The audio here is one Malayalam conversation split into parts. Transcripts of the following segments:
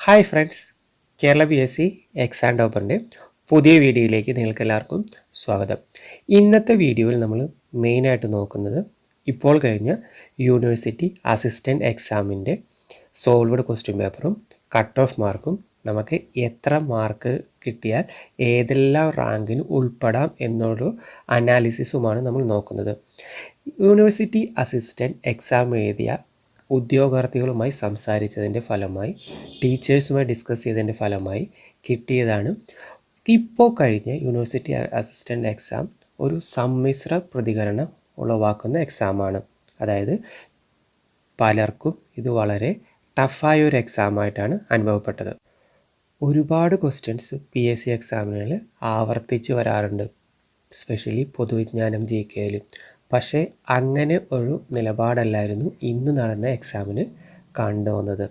Hi friends Kerala P S C exam ടോപ്പറിന്റെ പുതിയ വീഡിയോയിലേക്ക് നിങ്ങൾക്ക് എല്ലാവർക്കും സ്വാഗതം. ഇന്നത്തെ വീഡിയോയിൽ നമ്മൾ മെയിനായിട്ട് നോക്കുന്നത് ഇപ്പോൾ കഴിഞ്ഞ യൂണിവേഴ്സിറ്റി അസിസ്റ്റന്റ് എക്സാമിന്റെ സോൾവഡ് ക്വസ്റ്റ്യൻ പേപ്പറും കട്ട് ഓഫ് മാർക്കും നമുക്ക് എത്ര മാർക്ക് കിട്ടിയാൽ ഏതെല്ലാം റാങ്കിന് ഉൾപ്പെടാം എന്നൊരു അനാലിസിസുമാണ് നമ്മൾ നോക്കുന്നത്. യൂണിവേഴ്സിറ്റി അസിസ്റ്റന്റ് എക്സാം എഴുതിയ ഉദ്യോഗാർത്ഥികളുമായി സംസാരിച്ചതിന്റെ ഫലമായി ടീച്ചേഴ്സുമായി ഡിസ്കസ് ചെയ്തതിന്റെ ഫലമായി കിട്ടിയതാണ്. ഇപ്പോൾ കഴിഞ്ഞ യൂണിവേഴ്സിറ്റി അസിസ്റ്റന്റ് എക്സാം ഒരു സമ്മിശ്ര പ്രതികരണം ഉളവാക്കുന്ന എക്സാമാണ്. അതായത് പലർക്കും ഇത് വളരെ ടഫായ ഒരു എക്സാമായിട്ടാണ് അനുഭവപ്പെട്ടത്. ഒരുപാട് ക്വസ്റ്റ്യൻസ് പി എസ് സി എക്സാമിനുകളിൽ ആവർത്തിച്ച് വരാറുണ്ട്. സ്പെഷ്യലി പൊതുവിജ്ഞാനം ജി കെയിൽ പക്ഷേ അങ്ങനെ ഒരു നിലപാടല്ലായിരുന്നു ഇന്ന് നടന്ന എക്സാമിന് കണ്ടുവന്നത്.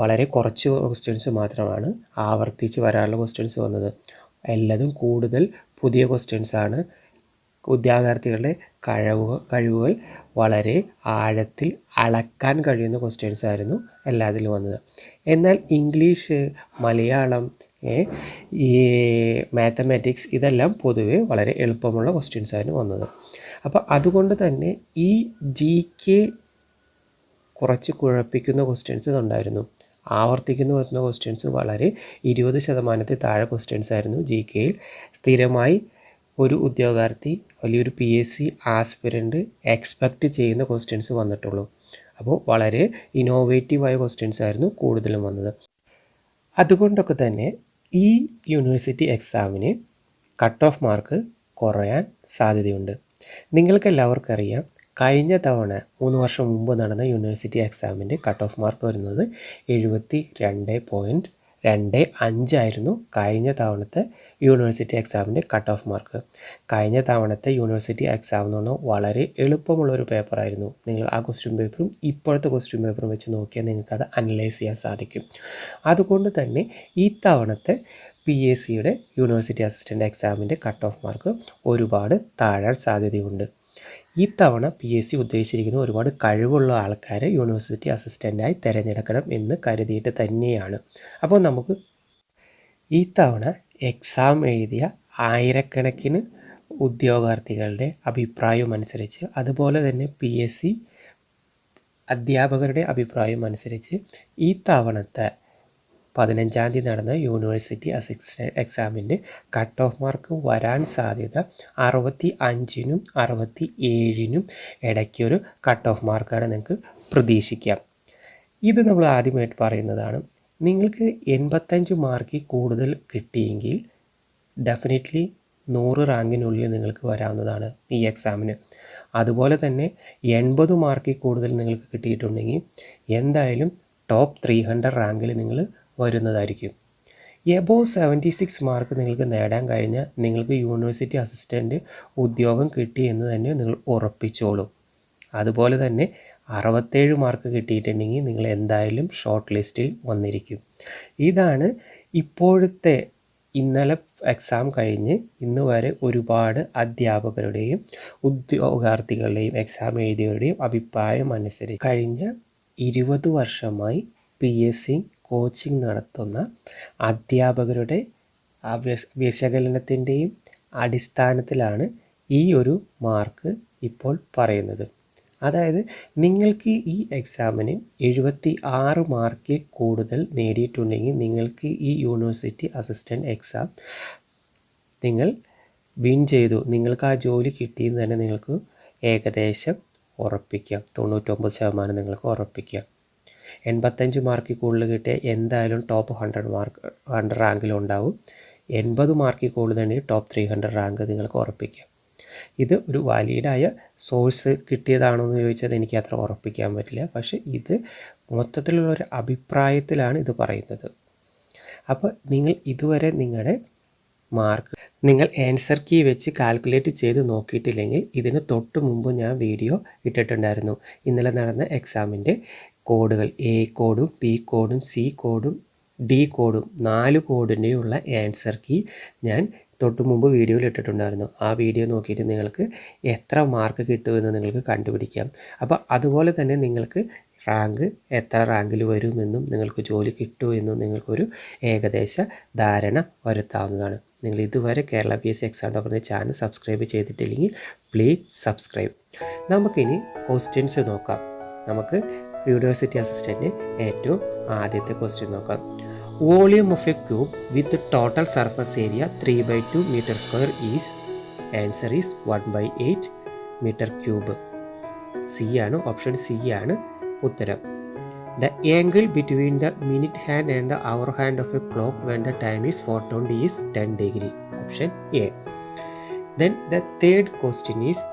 വളരെ കുറച്ച് ക്വസ്റ്റ്യൻസ് മാത്രമാണ് ആവർത്തിച്ച് വരാനുള്ള ക്വസ്റ്റ്യൻസ് വന്നത്. എല്ലതും കൂടുതൽ പുതിയ ക്വസ്റ്റ്യൻസ് ആണ്. വിദ്യാർത്ഥികളുടെ കഴിവുകൾ കഴിവുകൾ വളരെ ആഴത്തിൽ അളക്കാൻ കഴിയുന്ന ക്വസ്റ്റ്യൻസ് ആയിരുന്നു എല്ലാത്തിലും വന്നത്. എന്നാൽ ഇംഗ്ലീഷ് മലയാളം ഈ മാത്തമാറ്റിക്സ് ഇതെല്ലാം പൊതുവെ വളരെ എളുപ്പമുള്ള ക്വസ്റ്റ്യൻസ് ആയിരുന്നു വന്നത്. അപ്പോൾ അതുകൊണ്ട് തന്നെ ഈ ജി കെ കുറച്ച് കുഴപ്പിക്കുന്ന ക്വസ്റ്റ്യൻസ് ഉണ്ടായിരുന്നു ആവർത്തിക്കുന്നു വരുന്ന ക്വസ്റ്റ്യൻസ് വളരെ ഇരുപത് ശതമാനത്തിൽ താഴെ ക്വസ്റ്റ്യൻസ് ആയിരുന്നു ജി കെയിൽ സ്ഥിരമായി ഒരു ഉദ്യോഗാർത്ഥി വലിയൊരു P S C aspirant expect ചെയ്യുന്ന ക്വസ്റ്റ്യൻസ് വന്നിട്ടുള്ളൂ. അപ്പോൾ വളരെ ഇന്നോവേറ്റീവായ ക്വസ്റ്റ്യൻസ് ആയിരുന്നു കൂടുതലും വന്നത്. അതുകൊണ്ടൊക്കെ തന്നെ ഈ യൂണിവേഴ്സിറ്റി എക്സാമിന് കട്ട് ഓഫ് മാർക്ക് കുറയാൻ സാധ്യതയുണ്ട്. നിങ്ങൾക്ക് എല്ലാവർക്കും അറിയാം കഴിഞ്ഞ തവണ മൂന്ന് വർഷം മുമ്പ് നടന്ന യൂണിവേഴ്സിറ്റി എക്സാമിന്റെ കട്ട് ഓഫ് മാർക്ക് വരുന്നത് എഴുപത്തി രണ്ട് പോയിന്റ് രണ്ട് അഞ്ചായിരുന്നു കഴിഞ്ഞ തവണത്തെ യൂണിവേഴ്സിറ്റി എക്സാമിന്റെ കട്ട് ഓഫ് മാർക്ക്. കഴിഞ്ഞ തവണത്തെ യൂണിവേഴ്സിറ്റി എക്സാം എന്ന് പറഞ്ഞാൽ വളരെ എളുപ്പമുള്ളൊരു പേപ്പറായിരുന്നു. നിങ്ങൾ ആ ക്വസ്റ്റ്യൻ പേപ്പറും ഇപ്പോഴത്തെ ക്വസ്റ്റ്യൻ പേപ്പറും വെച്ച് നോക്കിയാൽ നിങ്ങൾക്കത് അനലൈസ് ചെയ്യാൻ സാധിക്കും. അതുകൊണ്ട് തന്നെ ഈ തവണത്തെ പി എസ് സിയുടെ യൂണിവേഴ്സിറ്റി അസിസ്റ്റന്റ് എക്സാമിന്റെ കട്ട് ഓഫ് മാർക്ക് ഒരുപാട് താഴാൻ സാധ്യതയുണ്ട്. ഇത്തവണ തവണ പി എസ് സി ഉദ്ദേശിച്ചിരിക്കുന്ന ഒരുപാട് കഴിവുള്ള ആൾക്കാരെ യൂണിവേഴ്സിറ്റി അസിസ്റ്റന്റായി തിരഞ്ഞെടുക്കണം എന്ന് കരുതിയിട്ട് തന്നെയാണ്. അപ്പോൾ നമുക്ക് ഈ തവണ എക്സാം എഴുതിയ ആയിരക്കണക്കിന് ഉദ്യോഗാർത്ഥികളുടെ അഭിപ്രായം അനുസരിച്ച് അതുപോലെ തന്നെ പി എസ് സി അധ്യാപകരുടെ അഭിപ്രായം അനുസരിച്ച് ഈ തവണത്തെ പതിനഞ്ചാം തീയതി നടന്ന യൂണിവേഴ്സിറ്റി അസിസ്റ്റന്റ് എക്സാമിന്റെ കട്ട് ഓഫ് മാർക്ക് വരാൻ സാധ്യത അറുപത്തി അഞ്ചിനും അറുപത്തി ഏഴിനും ഇടയ്ക്കൊരു കട്ട് ഓഫ് മാർക്കാണ് നിങ്ങൾക്ക് പ്രതീക്ഷിക്കാം. ഇത് നമ്മൾ ആദ്യമായിട്ട് പറയുന്നതാണ്. നിങ്ങൾക്ക് എൺപത്തഞ്ച് മാർക്കിൽ കൂടുതൽ കിട്ടിയെങ്കിൽ ഡെഫിനറ്റ്ലി നൂറ് റാങ്കിനുള്ളിൽ നിങ്ങൾക്ക് വരാവുന്നതാണ് ഈ എക്സാമിന് അതുപോലെ തന്നെ എൺപത് മാർക്കിൽ കൂടുതൽ നിങ്ങൾക്ക് കിട്ടിയിട്ടുണ്ടെങ്കിൽ എന്തായാലും ടോപ്പ് ത്രീ ഹൺഡ്രഡ് റാങ്കിൽ നിങ്ങൾ വരുന്നതായിരിക്കും. എബോ സെവന്റി സിക്സ് മാർക്ക് നിങ്ങൾക്ക് നേടാൻ കഴിഞ്ഞാൽ നിങ്ങൾക്ക് യൂണിവേഴ്സിറ്റി അസിസ്റ്റന്റ് ഉദ്യോഗം കിട്ടി എന്ന് തന്നെ നിങ്ങൾ ഉറപ്പിച്ചോളൂ. അതുപോലെ തന്നെ അറുപത്തേഴ് മാർക്ക് കിട്ടിയിട്ടുണ്ടെങ്കിൽ നിങ്ങൾ എന്തായാലും ഷോർട്ട് ലിസ്റ്റിൽ വന്നിരിക്കും. ഇതാണ് ഇപ്പോഴത്തെ ഇന്നലെ എക്സാം കഴിഞ്ഞ് ഇന്ന് വരെ ഒരുപാട് അധ്യാപകരുടെയും ഉദ്യോഗാർത്ഥികളുടെയും എക്സാം എഴുതിയവരുടെയും അഭിപ്രായം അനുസരിച്ച് കഴിഞ്ഞ ഇരുപത് വർഷമായി പി എസ് സി കോച്ചിങ് നടത്തുന്ന അധ്യാപകരുടെ വിശകലനത്തിന്റെയും അടിസ്ഥാനത്തിലാണ് ഈ ഒരു മാർക്ക് ഇപ്പോൾ പറയുന്നത്. അതായത് നിങ്ങൾക്ക് ഈ എക്സാമിന് എഴുപത്തി ആറ് മാർക്കിൽ കൂടുതൽ നേടിയിട്ടുണ്ടെങ്കിൽ നിങ്ങൾക്ക് ഈ യൂണിവേഴ്സിറ്റി അസിസ്റ്റന്റ് എക്സാം നിങ്ങൾ വിൻ ചെയ്തു. നിങ്ങൾക്ക് ആ ജോലി കിട്ടിയെന്ന് തന്നെ നിങ്ങൾക്ക് ഏകദേശം ഉറപ്പിക്കാം. തൊണ്ണൂറ്റൊമ്പത് ശതമാനം നിങ്ങൾക്ക് ഉറപ്പിക്കാം. എൺപത്തഞ്ച് മാർക്കിൽ കൂടുതൽ കിട്ടിയാൽ എന്തായാലും ടോപ്പ് ഹൺഡ്രഡ് മാർക്ക് ഹൺഡ്രഡ് റാങ്കിലുണ്ടാവും എൺപത് മാർക്കിൽ കൂടുതലുണ്ടെങ്കിൽ ടോപ്പ് ത്രീ ഹൺഡ്രഡ് റാങ്ക് നിങ്ങൾക്ക് ഉറപ്പിക്കാം. ഇത് ഒരു വാലിഡായ സോഴ്സ് കിട്ടിയതാണോ എന്ന് ചോദിച്ചാൽ എനിക്ക് അത്ര ഉറപ്പിക്കാൻ പറ്റില്ല. പക്ഷേ ഇത് മൊത്തത്തിലുള്ള ഒരു അഭിപ്രായത്തിലാണ് ഇത് പറയുന്നത്. അപ്പോൾ നിങ്ങൾ ഇതുവരെ നിങ്ങളുടെ മാർക്ക് നിങ്ങൾ ആൻസർ കീ വെച്ച് കാൽക്കുലേറ്റ് ചെയ്ത് നോക്കിയിട്ടില്ലെങ്കിൽ ഇതിന് തൊട്ട് മുമ്പ് ഞാൻ വീഡിയോ ഇട്ടിട്ടുണ്ടായിരുന്നു. ഇന്നലെ നടന്ന എക്സാമിന്റെ കോഡുകൾ എ കോഡും പി കോഡും സി കോഡും ഡി കോഡും നാല് കോഡിന്റെയുള്ള ആൻസർ കീ ഞാൻ തൊട്ട് മുമ്പ് വീഡിയോയിൽ ഇട്ടിട്ടുണ്ടായിരുന്നു. ആ വീഡിയോ നോക്കിയിട്ട് നിങ്ങൾക്ക് എത്ര മാർക്ക് കിട്ടുമെന്ന് നിങ്ങൾക്ക് കണ്ടുപിടിക്കാം. അപ്പോൾ അതുപോലെ തന്നെ നിങ്ങൾക്ക് റാങ്ക് എത്ര റാങ്കിൽ വരുമെന്നും നിങ്ങൾക്ക് ജോലി കിട്ടുമെന്നും നിങ്ങൾക്കൊരു ഏകദേശ ധാരണ വരുത്താവുന്നതാണ്. നിങ്ങൾ ഇതുവരെ Kerala P S C exam ടോപ്പറിന്റെ channel subscribe ചെയ്തിട്ടില്ലെങ്കിൽ പ്ലീസ് സബ്സ്ക്രൈബ് നമുക്കിനി ക്വസ്റ്റ്യൻസ് നോക്കാം. നമുക്ക് യൂണിവേഴ്സിറ്റി അസിസ്റ്റന്റ് ഏറ്റവും ആദ്യത്തെ ക്വസ്റ്റ്യൻ നോക്കാം. Volume of a cube with total surface area three by two metre square is answer is one by eight metre cube C ആണ് ഓപ്ഷൻ സി ആണ് ഉത്തരം. The angle between the minute hand and the hour hand of a clock when the time is four twenty is ten degree option A then the third question is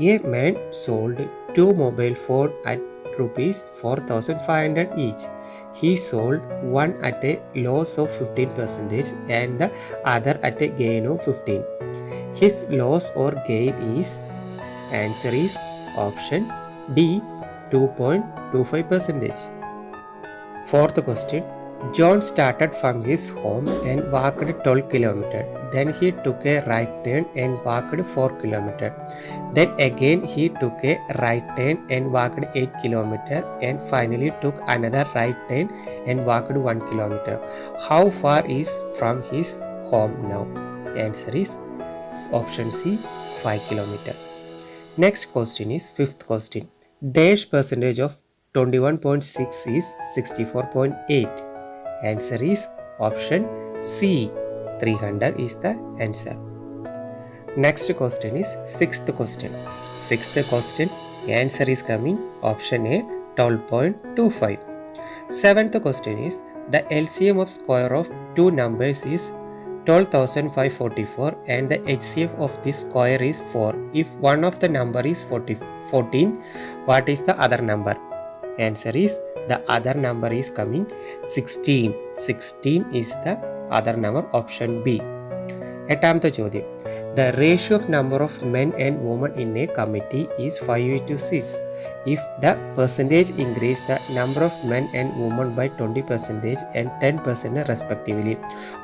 a man sold two mobile phone at rupees 4500 each. He sold one at a loss of 15% and the other at a gain of 15. His loss or gain is answer is option D 2.25%. Fourth question john started from his home and walked 12 km. then he took a right turn and walked 4 km. then again he took a right turn and walked 8 km and finally took another right turn and walked 1 km. How far is from his home now? Answer is option C 5 km. Next question is fifth question. Dash percentage of 21.6 is 64.8. Answer is option C 300 is the answer. Next question is sixth question. Sixth question answer is coming option A 12.25. Seventh question is the LCM of square of two numbers is 12,544 and the HCF of this square is 4. If one of the number is 40, 14, what is the other number? Answer is the other number is coming 16. 16 is the other number option B. എട്ടാമത്തെ ചോദ്യം the ratio of number of men and woman in a committee is five to six if the percentage increase the number of men and women by 20 percentage and 10 percent respectively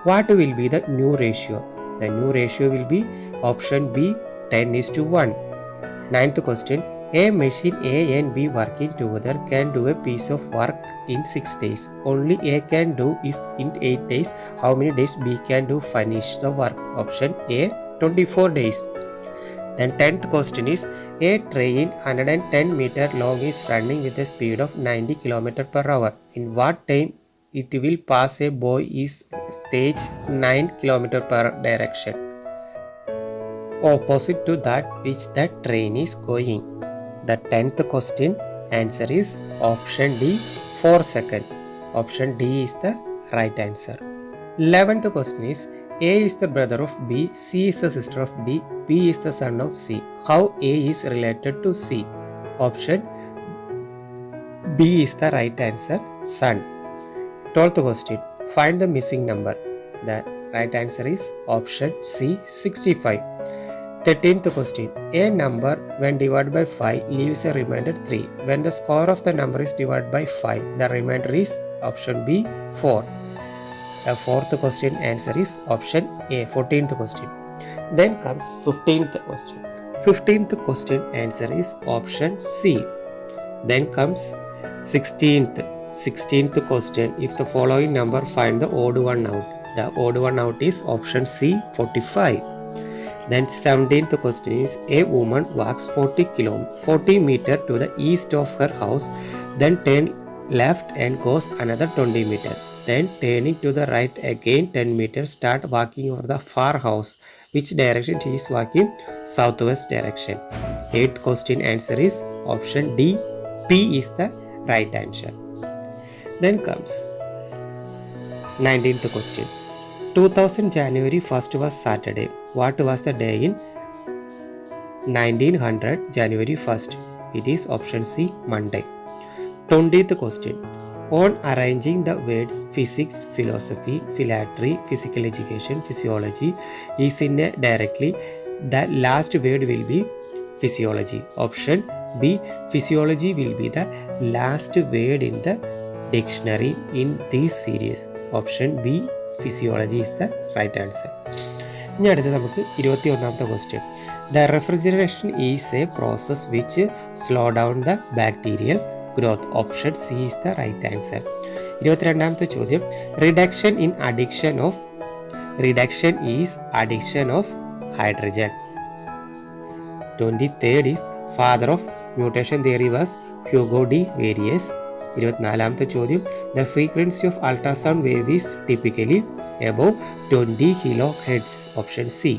what will be the new ratio the new ratio will be option b 10 is to 1 ninth question a machine a and b working together can do a piece of work in 6 days only a can do if in 8 days how many days b can do finish the work option a 24 days then 10th question is a train 110 meter long is running with a speed of 90 km per hour. In what time it will pass a boy is stage 9 km per direction. Opposite to that which the train is going. The 10th question answer is option D 4 second. Option D is the right answer. 11th question is a is the brother of B, C is the sister of D, B is the son of C. How A is related to C? Option B is the right answer, son. 12th question. Find the missing number. The right answer is option C, 65. 13th question. A number when divided by 5 leaves a remainder 3. When the score of the number is divided by 5, the remainder is option B, 4. The fourth question answer is option A, 14th question. Then comes 15th question. 15th question answer is option C. Then comes 16th. 16th question. If the following number find the odd one out. The odd one out is option C, 45. Then 17th question is a woman walks 40 kilo 40 meter to the east of her house, then turn left and goes another 20 meter. Then turning to the right again 10 meter, start walking over the far house. Which direction she is walking? Southwest direction. Eighth question answer is option D. P is the right answer. Then comes 19th question. 2000 January 1st was Saturday. What was the day in 1900 January 1st? It is option C Monday. 20th question. On arranging the words physics, philosophy, philatry, physical education, physiology is in a directly, the last word will be physiology. Option B physiology will be the last word in the dictionary in this series. Option B physiology is the right answer. ഇനി അടുത്ത് നമുക്ക് ഇരുപത്തി ഒന്നാമത്തെ question the refrigeration is a process which slow down the bacterial growth option C is the right answer ഇരുപത്തിരണ്ടാമത്തെ ചോദ്യം. Reduction in addiction of reduction is addiction of hydrogen twenty third is father of mutation theory was Hugo de Vries ഇരുപത്തിനാലാമത്തെ ചോദ്യം. The frequency of ultrasound wave is typically above twenty kilo heads option C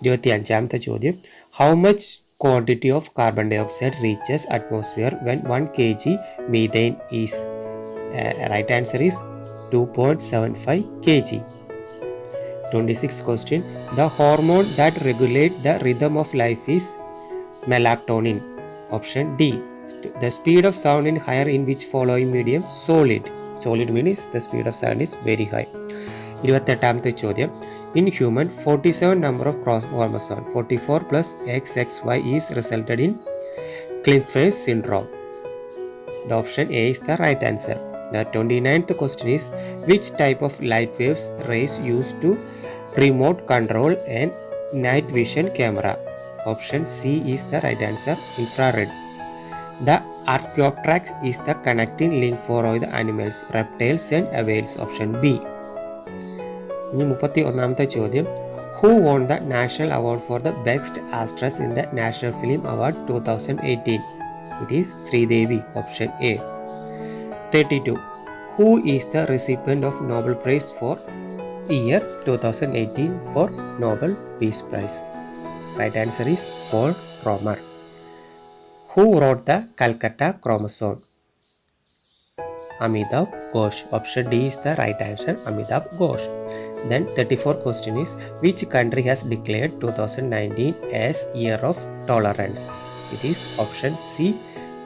ഇരുപത്തി അഞ്ചാമത്തെ ചോദ്യം how much quantity of carbon dioxide reaches atmosphere when one K G methane is right answer is two point seven five K G twenty six question the hormone that regulate the rhythm of life is melatonin option D the speed of sound in higher in which following medium solid solid means the speed of sound is very high ഇരുപത്തെട്ടാമത്തെ ചോദ്യം in human forty seven number of cross chromosome forty four plus X X Y is resulted in Klinefelter syndrome the option A is the right answer the twenty ninth question is which type of light waves rays use to remote control and night vision camera option C is the right answer infrared The Archaeopteryx is the connecting link for all the animals, reptiles and avians. Option B. ഇനി മുപ്പത്തി ഒന്നാമത്തെ ചോദ്യം who won the national award for the best actress in the national film award two thousand eighteen it is Sridevi option A thirty two who is the recipient of Nobel prize for year two thousand eighteen for Nobel peace prize right answer is Paul Romer Who wrote the Calcutta chromosome? Amitabh Ghosh. Option D is the right answer. Amitabh Ghosh. Then 34 question is which country has declared 2019 as year of tolerance? It is option C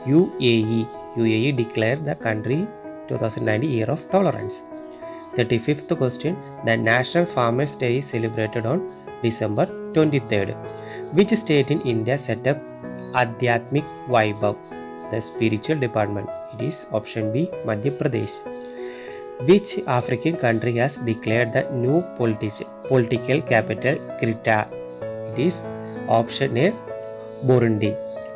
UAE. UAE declared the country 2019 year of tolerance. 35th question The National Farmers Day is celebrated on December 23rd. Which state in India set up Adhyatmik Vaibhav, the spiritual department? It is option B Madhya Pradesh. Which African country has declared the new politi- political capital Krita? It is option A Burundi.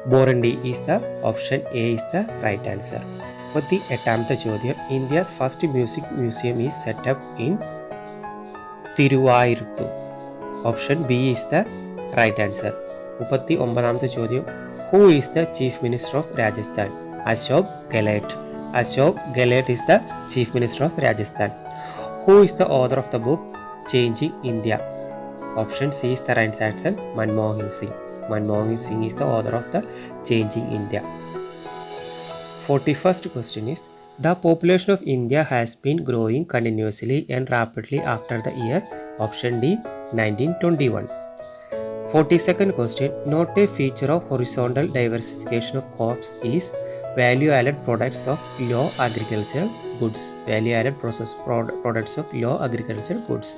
Burundi is the option A is the right answer. മുപ്പത്തി എട്ടാമത്തെ ചോദ്യം India's first music museum is set up in Thiruvaiyaru option B is the right answer മുപ്പത്തി ഒമ്പതാമത്തെ ചോദ്യം who is the chief minister of Rajasthan Ashok Gehlot Ashok Gellert is the Chief Minister of Rajasthan. Who is the author of the book Changing India? Option C is the right answer Manmohan Singh. Manmohan Singh is the author of the Changing India. 41st question is The population of India has been growing continuously and rapidly after the year option D 1921. 42nd question Not a feature of horizontal diversification of crops is value added products of low agricultural goods. Value added process prod- products of low agricultural goods.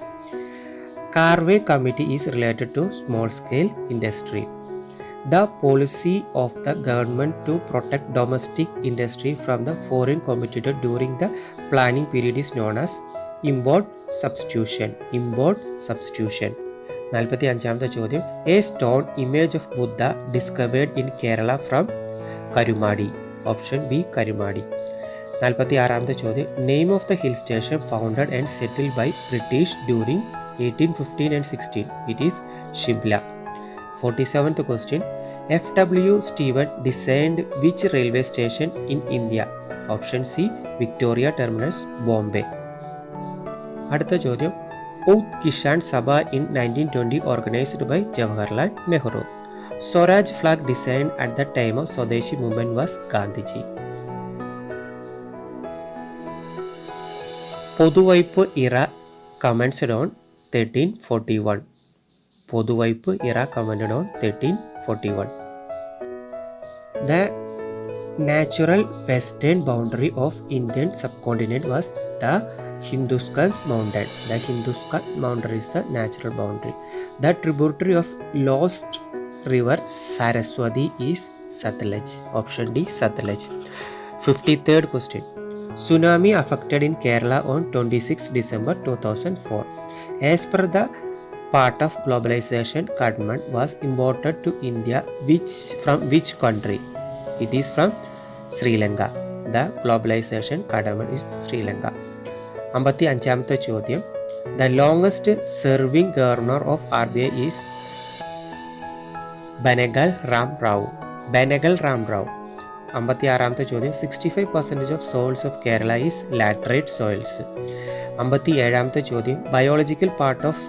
Carway Committee is related to small scale industry. The policy of the government to protect domestic industry from the foreign competitor during the planning period is known as import substitution. Import substitution. നാൽപ്പത്തി അഞ്ചാമത്തെ ചോദ്യം a stone image of Buddha discovered in Kerala from Karumadi option B Karumadi. നാൽപ്പത്തി ആറാമത്തെ ചോദ്യം. Name of the hill station founded and settle by British during eighteen fifteen and sixteen it is Shimla forty seventh question F W Steven designed which railway station in India option C Victoria terminals Bombay അടുത്ത ചോദ്യം. Oudh Kisan Sabha in nineteen twenty organised by Jawaharlal Nehru Swaraj flag designed at the time of Swadeshi movement was Gandhiji. Poduvaipu era commenced on 1341. Poduvaipu era commenced on 1341. The natural western boundary of Indian subcontinent was the Hinduskan mountain. The Hinduskan mountain is the natural boundary. The tributary of Lost Boundary the tributary of lost river Saraswati is Sutlej option D Sutlej fifty third question tsunami affected in Kerala on twenty six December two thousand four as per the part of globalization cardamom was imported to India which from which country? It is from Sri Lanka the globalization common is Sri Lanka അമ്പത്തി അഞ്ചാമത്തെ ചോദ്യം the longest serving governor of R B I is Benegal Ram Rao Benegal Ram Rao അമ്പത്തി ആറാമത്തെ ചോദ്യം sixty five percentage of soils of Kerala is laterite soils അമ്പത്തി ഏഴാമത്തെ ചോദ്യം biological part of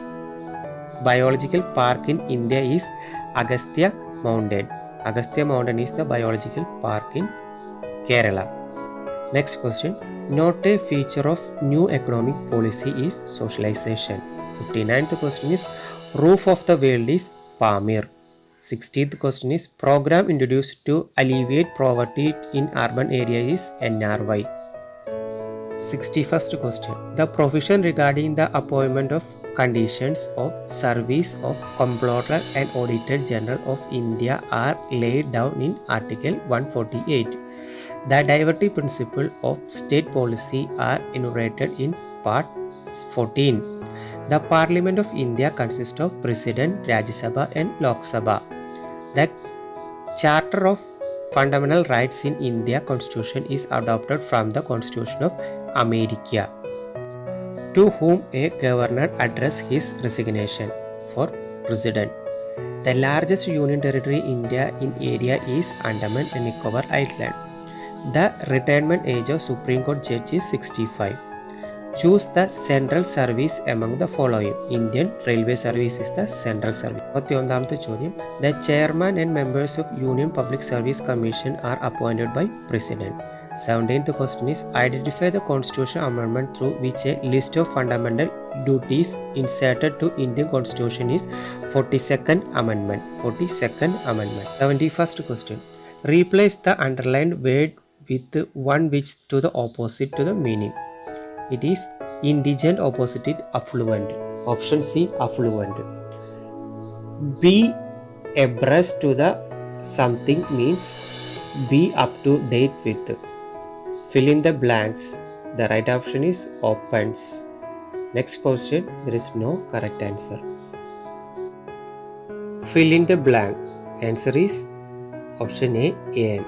biological park in India is Agastya mountain Agastya mountain is the biological park in Kerala next question not a feature of new economic policy is socialization fifty ninth question is roof of the world is Pamir 16th question is program introduced to alleviate poverty in urban area is NRY. 61st question The provision regarding the appointment of conditions of service of Comptroller and Auditor General of India are laid down in Article 148. The diversity principle of state policy are enumerated in Part 14. The Parliament of India consists of President, Rajya Sabha and Lok Sabha. The Charter of Fundamental Rights in India Constitution is adopted from the Constitution of America. To whom a governor address his resignation for President. The largest union territory in India in area is Andaman and Nicobar Island. The retirement age of Supreme Court judge is 65. Choose the central service among the following. Indian Railway Service is the central service. മുപ്പത്തിയൊന്നാമത്തെ ചോദ്യം the chairman and members of union public service commission are appointed by president seventeenth question is identify the constitution amendment through which a list of fundamental duties inserted to Indian constitution is forty second amendment forty second amendment seventy first question replace the underlined word with one which to the opposite to the meaning it is indigent opposite it affluent option c affluent be abreast to the something means be up to date with. Fill in the blanks. The right option is opens. Next question there is no correct answer. Fill in the blank. Answer is option a an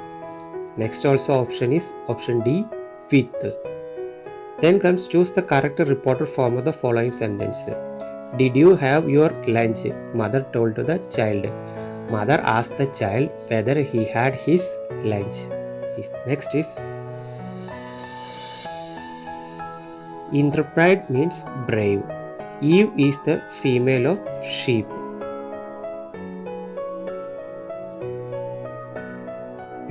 next also option is option d with then comes choose the correct reported form of the following sentence. Did you have your lunch? Mother told to the child. Mother asked the child whether he had his lunch. Next is Interpret means brave. Eve is the female of sheep.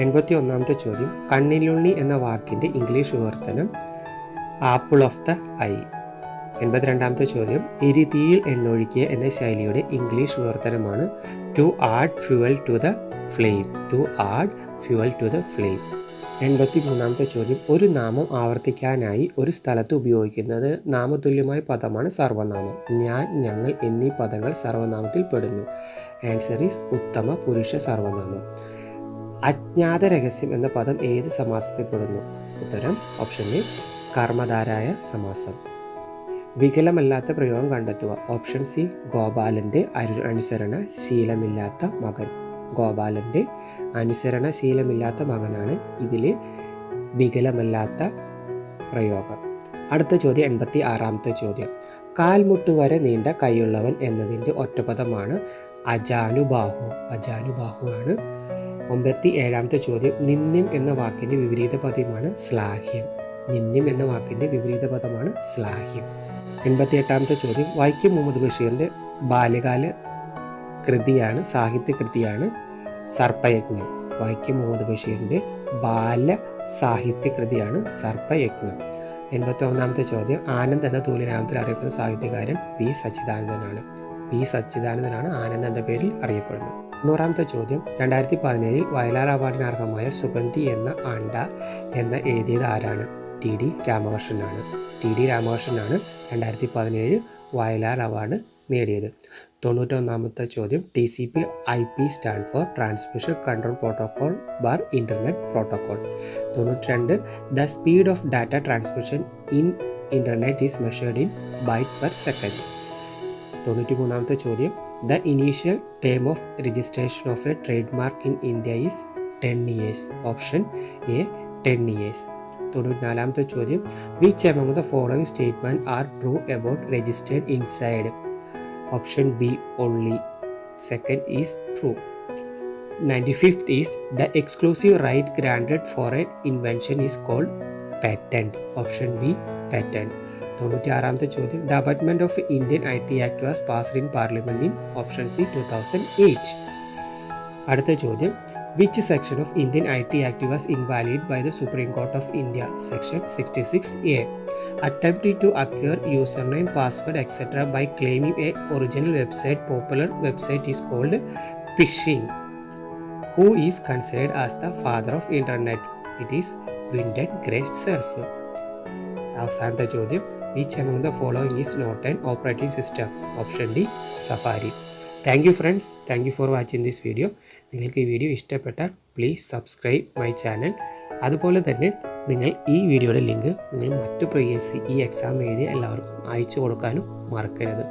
എൺപത്തി ഒന്നാമത്തെ ചോദ്യം കണ്ണിലുണ്ണി എന്ന വാക്കിന്റെ ഇംഗ്ലീഷ് വിവർത്തനം ആപ്പിൾ ഓഫ് ദ ഐ എൺപത്തിരണ്ടാമത്തെ ചോദ്യം ഇരുതിയിൽ എണ്ണൊഴുക്കിയ എന്ന ശൈലിയുടെ English വിവർത്തനമാണ് to add fuel to the flame to add fuel to the flame എൺപത്തി മൂന്നാമത്തെ ചോദ്യം ഒരു നാമം ആവർത്തിക്കാനായി ഒരു സ്ഥലത്ത് ഉപയോഗിക്കുന്നത് നാമതുല്യമായ പദമാണ് സർവനാമം. ഞാൻ ഞങ്ങൾ എന്നീ പദങ്ങൾ സർവനാമത്തിൽ പെടുന്നു. ആൻസർ ഈസ് ഉത്തമ പുരുഷ സർവനാമം. അജ്ഞാത രഹസ്യം എന്ന പദം ഏത് സമാസത്തിൽ പെടുന്നു? ഉത്തരം ഓപ്ഷൻ എ കർമ്മധാരായ സമാസം. വികലമല്ലാത്ത പ്രയോഗം കണ്ടെത്തുക. ഓപ്ഷൻ സി ഗോപാലന്റെ അരു അനുസരണ ശീലമില്ലാത്ത മകൻ. ഗോപാലന്റെ അനുസരണ ശീലമില്ലാത്ത മകനാണ് ഇതിൽ വികലമല്ലാത്ത പ്രയോഗം. അടുത്ത ചോദ്യം എൺപത്തി ആറാമത്തെ ചോദ്യം. കാൽമുട്ട് വരെ നീണ്ട കൈയുള്ളവൻ എന്നതിന്റെ ഒറ്റപദമാണ് അജാനുബാഹു. അജാനുബാഹു ആണ് ഒമ്പത്തി ഏഴാമത്തെ ചോദ്യം നിന്ദ്യം എന്ന വാക്കിന്റെ വിപരീത പദമാണ് ശ്ലാഹ്യം നിന്ദ്യം എന്ന വാക്കിന്റെ വിപരീത പദമാണ് ശ്ലാഹ്യം എൺപത്തി എട്ടാമത്തെ ചോദ്യം വൈക്കം മുഹമ്മദ് ബഷീറിന്റെ ബാല്യകാല കൃതിയാണ് സാഹിത്യ കൃതിയാണ് സർപ്പയജ്ഞം. വൈക്കം മുഹമ്മദ് ബഷീറിന്റെ ബാല സാഹിത്യ കൃതിയാണ് സർപ്പയജ്ഞം. എൺപത്തി ഒന്നാമത്തെ ചോദ്യം. ആനന്ദ് എന്ന തൂലിനാമത്തിൽ അറിയപ്പെടുന്ന സാഹിത്യകാരൻ പി സച്ചിദാനന്ദനാണ്. പി സച്ചിദാനന്ദനാണ് ആനന്ദ് എന്ന പേരിൽ അറിയപ്പെടുന്നത്. തൊണ്ണൂറാമത്തെ ചോദ്യം. രണ്ടായിരത്തി പതിനേഴിൽ വയലാർ അവാർഡിന് അർഹമായ സുഗന്ധി എന്ന ആണ്ട എന്ന എഴുതിയത് ആരാണ്? ടി ഡി രാമകൃഷ്ണനാണ്. ടി ഡി രാമകൃഷ്ണനാണ് രണ്ടായിരത്തി പതിനേഴ് വയലാർ അവാർഡ് നേടിയത്. തൊണ്ണൂറ്റൊന്നാമത്തെ ചോദ്യം T C P I P stand for transmission control protocol bar internet protocol. തൊണ്ണൂറ്റി രണ്ട് the speed of data transmission in internet is measured in byte per second. തൊണ്ണൂറ്റി മൂന്നാമത്തെ ചോദ്യം the initial term of registration of a trade mark in India is ten years. Option A ten years. തൊണ്ണൂറ്റിനാലാമത്തെ ചോദ്യം. Which among the following statement are true about registered inside option B only second is true ninety fifth is the exclusive right granted for a invention is called patent option B patent തൊണ്ണൂറ്റി ആറാമത്തെ ചോദ്യം. The abatement of Indian I T act was passed in parliament in option C two thousand eight അടുത്ത ചോദ്യം. which section of Indian I T act was invalid by the supreme court of India section sixty six A attempting to acquire username password etc by claiming a original website popular website is called phishing who is considered as the father of internet it is Vinton Gray Cerf അവസാനത്തെ ചോദ്യം which among the following is not an operating system option D Safari thank you friends thank you for watching this video നിങ്ങൾക്ക് ഈ വീഡിയോ ഇഷ്ടപ്പെട്ടാൽ പ്ലീസ് സബ്സ്ക്രൈബ് മൈ ചാനൽ അതുപോലെ തന്നെ നിങ്ങൾ ഈ വീഡിയോയുടെ ലിങ്ക് നിങ്ങൾ മറ്റു പ്രീവിയസ് ഈ എക്സാം എഴുതിയ എല്ലാവർക്കും അയച്ചു കൊടുക്കാനും മറക്കരുത്.